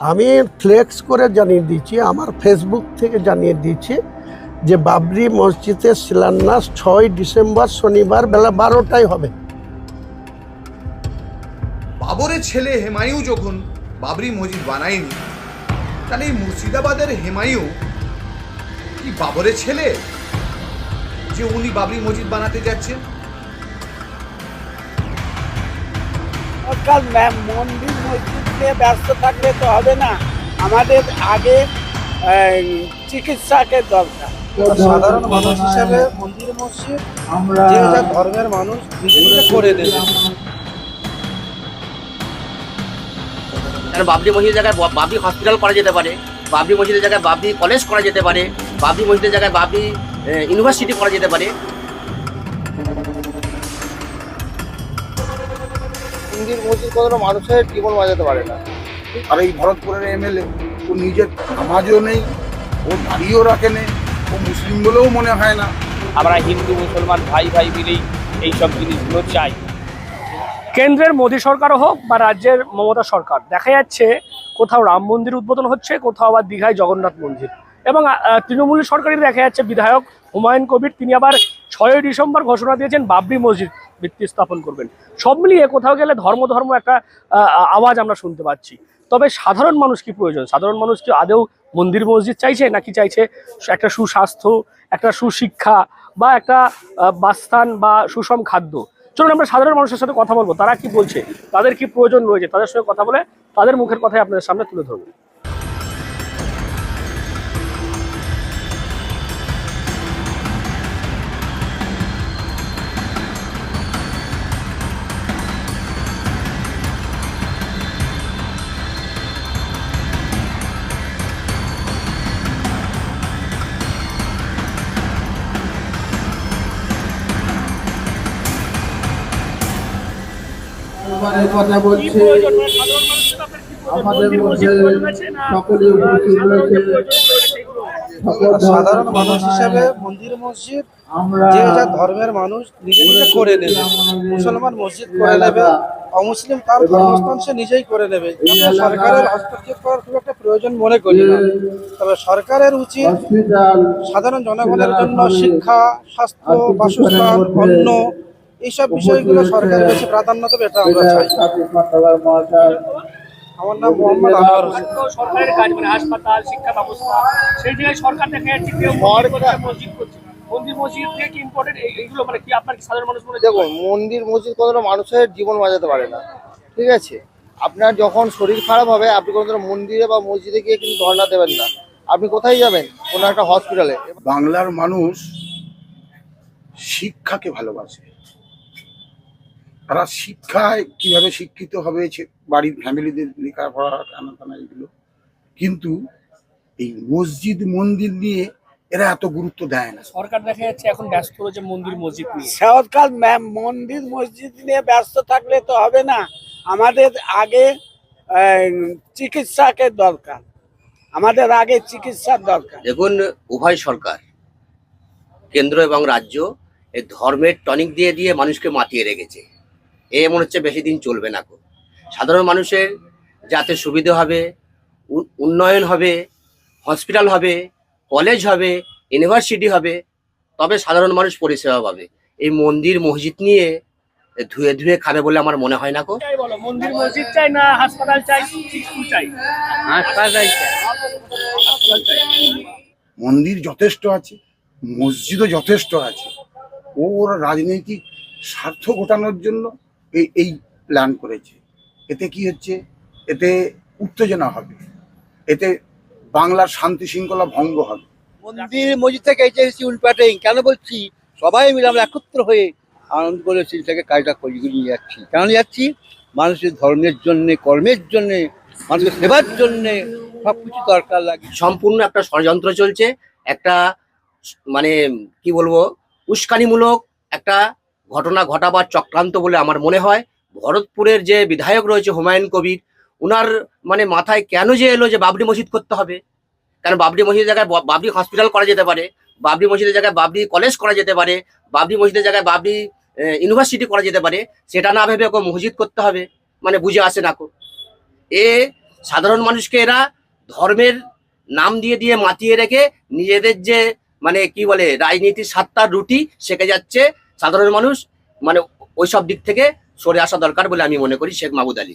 আমি ফ্লেক্স করে জানিয়ে দিচ্ছি আমার ফেসবুক থেকে জানিয়ে দিচ্ছি যে বাবরি মসজিদের শিলান্যাস ছয় ডিসেম্বর শনিবার বেলা বারোটায় হবে। বাবরের ছেলে হেমায়ু যখন বাবরি মসজিদ বানায়নি, তাহলে এই মুর্শিদাবাদের হেমায়ু কি বাবরের ছেলে? যে উনি বাবরি মসজিদ বানাতে যাচ্ছেন? সরকার মন্দির মসজিদ নিয়ে ব্যস্ত থাকলে তো হবে না। আমাদের আগে চিকিৎসাকে দরকার। সাধারণ মানুষ হিসাবে মন্দির মসজিদ যে ধর্মের মানুষ করে দেবে। বাবরি মসজিদের জায়গায় বাবরি হসপিটাল করা যেতে পারে বাবরি মসজিদের জায়গায় বাবরি কলেজ করা যেতে পারে বাবরি মসজিদের জায়গায় বাবরি ইউনিভার্সিটি করা যেতে পারে। মন্দির মসজিদ কতটা মানুষের জীবন বাঁচাতে পারে না। আর এই ভরতপুরের এমএলএ ও নিজের সমাজও নেই ও বাড়িও রাখে নেই ও মুসলিম বলেও মনে হয় না। আমরা হিন্দু মুসলমান ভাই ভাই মিলেই এইসব জিনিসগুলো চাই। কেন্দ্রের মোদী সরকার হোক বা রাজ্যের মমতা সরকার দেখা যাচ্ছে কোথাও রাম মন্দির উদ্বোধন হচ্ছে কোথাও আবার দীঘায় জগন্নাথ মন্দির। এবং তৃণমূল সরকারই দেখা যাচ্ছে বিধায়ক হুমায়ুন কবির তিনি আবার ছয়ই ডিসেম্বর ঘোষণা দিয়েছেন বাবরি মসজিদ। ভিত্তি স্থাপন করবেন। সব মিলিয়ে কোথাও গেলে ধর্ম ধর্ম একটা আওয়াজ আমরা শুনতে পাচ্ছি। তবে সাধারণ মানুষ কি প্রয়োজন? সাধারণ মানুষ কি আদেও মন্দির মসজিদ চাইছে নাকি চাইছে একটা সুস্বাস্থ্য, একটা সুশিক্ষা বা একটা বাসস্থান বা সুষম খাদ্য? চলুন আমরা সাধারণ মানুষের সাথে কথা বলব। তারা কি বলছে? তাদের কি প্রয়োজন রয়েছে? তাদের সঙ্গে কথা বলে তাদের মুখের কথাই আপনাদের সামনে তুলে ধরবো। আমাদের কথা বলছে সাধারণ? আমাদের মধ্যে উপস্থিত রয়েছে। মানুষ হিসাবে মন্দির মসজিদ যে যা ধর্মের মানুষ নিজে নিজে করে নেবে মুসলমান মসজিদ করে নেবে অমুসলিম তার ধর্মস্থান সে নিজেই করে নেবে সরকারের হস্তক্ষেপ করার খুব একটা প্রয়োজন মনে করি না তবে সরকারের উচিত সাধারণ জনগণের জন্য শিক্ষা স্বাস্থ্য বাসস্থান অন্ন এইসব বিষয়গুলো সরকারের বেশি প্রাধান্য দেবে এটা আমরা চাই। আমার নাম মোহাম্মদ আনোয়ার হোসেন। সরকারের কাজ মানে হাসপাতাল শিক্ষা ব্যবস্থা সেই জায়গায় সরকার দেখা যাচ্ছে কেউ মসজিদ করছে। মন্দির মসজিদ থেকে কি ইম্পর্টেন্ট এইগুলো মানে কি আপনার সাধারণ মানুষ মনে দেখুন মন্দির মসজিদ কতটা মানুষের জীবন বাঁচাতে পারে না ঠিক আছে? আপনার যখন শরীর খারাপ হবে আপনি কোনো মন্দিরে বা মসজিদে গিয়ে কিন্তু ধর্ণা দেবেন না। আপনি কোথায় যাবেন? কোনো একটা হসপিটালে বাংলার মানুষ শিক্ষাকে ভালোবাসে। তারা শিক্ষায় কীভাবে শিক্ষিত হবে বাড়ির ফ্যামিলিদের লেখাপড়া টানা টানা এগুলো। কিন্তু এই মসজিদ মন্দির নিয়ে এরা এত গুরুত্ব দেয় না। সরকার দেখা যাচ্ছে এখন ব্যস্ত রয়েছে মন্দির মসজিদ নিয়ে। সরকার মন্দির মসজিদ নিয়ে ব্যস্ত থাকলে তো হবে না। আমাদের আগে চিকিৎসাকে দরকার। আমাদের আগে চিকিৎসার দরকার। দেখুন উভয় সরকার কেন্দ্র এবং রাজ্য এই ধর্মের টনিক দিয়ে দিয়ে মানুষকে মাতিয়ে রেখেছে। এ মনে হচ্ছে বেশি দিন চলবে না কো সাধারণ মানুষের যাতে সুবিধে হবে উন্নয়ন হবে হসপিটাল হবে কলেজ হবে ইউনিভার্সিটি হবে তবে সাধারণ মানুষ পরিষেবা পাবে। এই মন্দির মসজিদ নিয়ে ধুয়ে ধুয়ে খাবে বলে আমার মনে হয় না কো চাই মন্দির মসজিদ চাই না হাসপাতাল চাই স্কুল চাই? হাসপাতাল চাই। হাসপাতাল চাই। মন্দির যথেষ্ট আছে মসজিদও যথেষ্ট আছে। ওর রাজনৈতিক স্বার্থ ঘটানোর জন্য এই এই প্ল্যান করেছে। এতে কি হচ্ছে? এতে উত্তেজনা হবে। এতে বাংলার শান্তি শৃঙ্খলা ভঙ্গ হবে। মন্দির মসজিদ থেকে এসেছি উল্পাটেই কেন বলছি? সবাই মিলে আমরা একত্র হয়ে আনন্দ করে সেটাকে কাজটা করে নিয়ে যাচ্ছি। কেন নিয়ে যাচ্ছি? মানুষের ধর্মের জন্যে কর্মের জন্যে মানুষের সেবার জন্যে সব কিছু দরকার লাগে। সম্পূর্ণ একটা ষড়যন্ত্র চলছে। একটা মানে কি বলব? উস্কানিমূলক একটা ঘটনা ঘটাবার চক্রান্ত বলে আমার মনে হয়। ভরতপুরের যে বিধায়ক রয়েছে হুমায়ুন কবির, উনার মানে মাথায় কেন যে এলো যে বাবরি মসজিদ করতে হবে? কারণ বাবরি মসজিদের জায়গায় বাবরি হসপিটাল করা যেতে পারে? বাবরি মসজিদের জায়গায় বাবরি কলেজ করা যেতে পারে? বাবরি মসজিদের জায়গায় বাবরি ইউনিভার্সিটি করা যেতে পারে? সেটা না ভেবে ওকে মসজিদ করতে হবে? মানে বুঝে আসে না কো। এ, সাধারণ মানুষকে এরা ধর্মের নাম দিয়ে দিয়ে মাতিয়ে রেখে নিজেদের যে মানে কি বলে, রাজনীতির সাতটার রুটি শেখে যাচ্ছে সাধারণ মানুষ মানে ওই সব দিক থেকে সরে আসা দরকার বলে আমি মনে করি শেখ মাহবুদ আলী।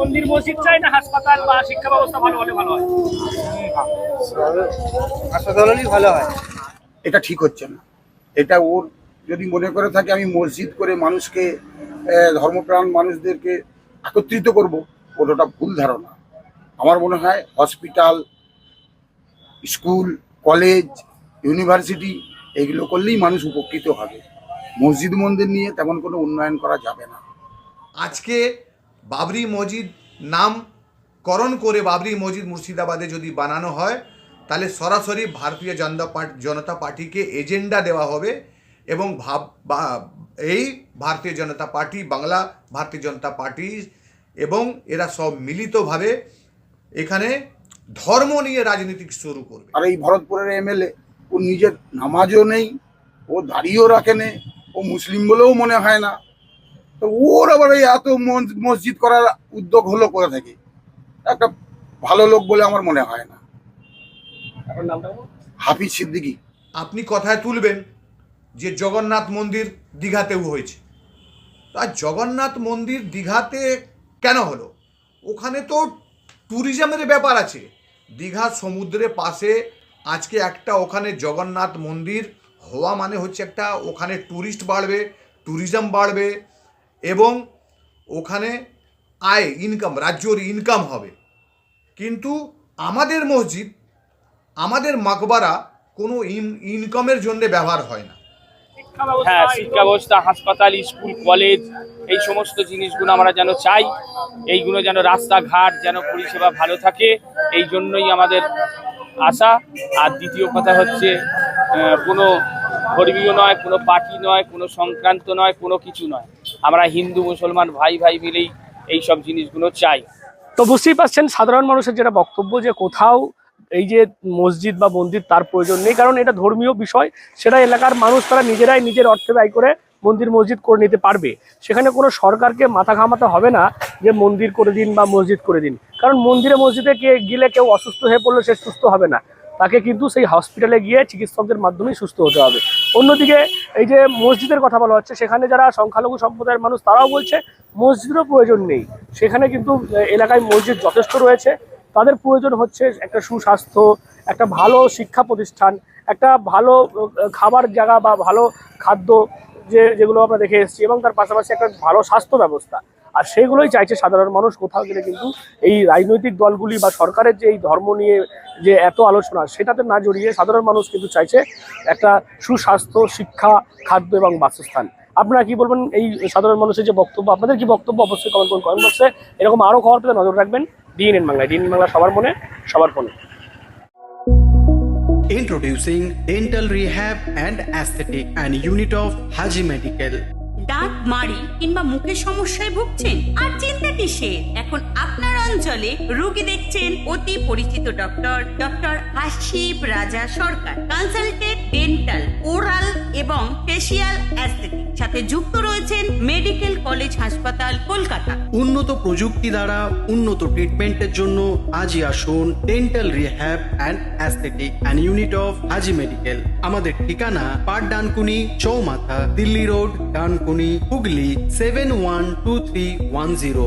মন্দির মসজিদ চাই না হাসপাতাল বা শিক্ষা ব্যবস্থা ভালো হলে ভালো হয়। হাসপাতাল হলেই ভালো হয়। এটা ঠিক হচ্ছে না। এটা ওর যদি মনে করে থাকে আমি মসজিদ করে মানুষকে ধর্মপ্রাণ মানুষদেরকে একত্রিত করব ওটা ভুল ধারণা। আমার মনে হয় হসপিটাল স্কুল কলেজ ইউনিভার্সিটি এগুলো করলেই মানুষ উপকৃত হবে। মসজিদ মন্দির নিয়ে তেমন কোনো উন্নয়ন করা যাবে না। আজকে বাবরি মসজিদ নামকরণ করে বাবরি মসজিদ মুর্শিদাবাদে যদি বানানো হয়, তাহলে সরাসরি ভারতীয় জনতা পার্টি, জনতা পার্টিকে এজেন্ডা দেওয়া হবে এবং ভাব এই ভারতীয় জনতা পার্টি, বাংলা ভারতীয় জনতা পার্টি এবং এরা সব মিলিতভাবে এখানে ধর্ম নিয়ে রাজনীতি শুরু করবে। আর এই ভরতপুরের এমএলএ, ও নিজের নামাজও নেই, ও দাড়িও রাখে ও মুসলিম বলেও মনে হয় না। তো ওর আবার এই এত মস- মসজিদ করার উদ্যোগ হলো কোথা থেকে? একটা ভালো লোক বলে আমার মনে হয় না। হাফিজ সিদ্দিকী। আপনি কথায় তুলবেন যে জগন্নাথ মন্দির দীঘাতেও হয়েছে। আর জগন্নাথ মন্দির দীঘাতে কেন হলো? ওখানে তো ট্যুরিজমের ব্যাপার আছে। দীঘা সমুদ্রের পাশে আজকে একটা ওখানে জগন্নাথ মন্দির হওয়া মানে হচ্ছে একটা ওখানে ট্যুরিস্ট বাড়বে ট্যুরিজম বাড়বে এবং ওখানে আয় ইনকাম রাজ্যর ইনকাম হবে। কিন্তু আমাদের মসজিদ আমাদের মাকবারা কোনো ইন- ইনকামের জন্য ব্যবহার হয় না। হ্যাঁ শিক্ষা ব্যবস্থা হাসপাতাল স্কুল কলেজ এই সমস্ত জিনিসগুলো আমরা যেন চাই এইগুলো যেন রাস্তাঘাট যেন পরিষেবা ভালো থাকে এই জন্যই আমাদের আশা। আর দ্বিতীয় কথা হচ্ছে কোনো ধর্মীয় নয় কোনো পার্টি নয় কোনো সংক্রান্ত নয় কোনো কিছু নয়। আমরা হিন্দু, মুসলমান, ভাই ভাই মিলেই এই সব জিনিসগুলো চাই। তো বুঝতেই পারছেন, সাধারণ মানুষের যেটা বক্তব্য যে কোথাও এই যে মসজিদ বা মন্দির তার প্রয়োজন নেই, কারণ এটা ধর্মীয় বিষয়, সেটা এলাকার মানুষ তারা নিজেরাই নিজের অর্থে ব্যয় করে মন্দির, মসজিদ করে নিতে পারবে। সেখানে কোনো সরকারকে মাথা ঘামাতে হবে না যে মন্দির করে দিন বা মসজিদ করে দিন। কারণ মন্দিরে, মসজিদে কে গেলে কেউ অসুস্থ হয়ে পড়লে সে সুস্থ হবে না। তাকে কিন্তু সেই হসপিটালে গিয়ে চিকিৎসকদের মাধ্যমেই সুস্থ হতে হবে। অন্যদিকে এই যে মসজিদের কথা বলা হচ্ছে, সেখানে যারা সংখ্যালঘু সম্প্রদায়ের মানুষ, তারাও বলছে মসজিদেরও প্রয়োজন নেই। সেখানে কিন্তু এলাকায় মসজিদ যথেষ্ট রয়েছে। তাদের প্রয়োজন হচ্ছে একটা সুস্বাস্থ্য, একটা ভালো শিক্ষা প্রতিষ্ঠান, একটা ভালো খাবার জায়গা বা ভালো খাদ্য যে, যেগুলো আমরা দেখে এসেছি এবং তার পাশাপাশি একটা ভালো স্বাস্থ্য ব্যবস্থা। আর সেগুলোই চাইছে সাধারণ মানুষ। কোথাও গেলে কিন্তু এই রাজনৈতিক দলগুলি বা সরকারের যে এই ধর্ম নিয়ে যে এত আলোচনা, সেটাতে না জড়িয়ে সাধারণ মানুষ কিন্তু চাইছে একটা সুস্বাস্থ্য, শিক্ষা, খাদ্য এবং বাসস্থান। আপনারা কি বলবেন এই সাধারণ মানুষের যে বক্তব্য? আপনাদের কি বক্তব্য অবশ্যই কমেন্ট করুন কমেন্ট বক্সে এরকম আরও খবর পেতে নজর রাখবেন ডিএনএন বাংলায়। ডিএনএন বাংলা সবার মনে, সবার ফোনে। Introducing Dental Rehab and Aesthetic and Unit of Haji Medical. দাঁত মাড়ি কিংবা মুখের সমস্যায় ভুগছেন আর চিন্তা কিসের? এখন আপনার অঞ্চলে রোগী দেখছেন অতি পরিচিত doctor doctor Hasib Raja Sarkar. Consultant dental oral এবং ফেসিয়াল অ্যাস্থেটিক সাথে যুক্ত রয়েছেন মেডিকেল কলেজ হাসপাতাল কলকাতা। উন্নত প্রযুক্তি দ্বারা উন্নত ট্রিটমেন্টের জন্য আজই আসুন dental rehab and aesthetic and unit of Haji medical আমাদের ঠিকানা পাট ডানকুনি চৌমাথা Delhi road Dankuni Hooghly seven one two three one zero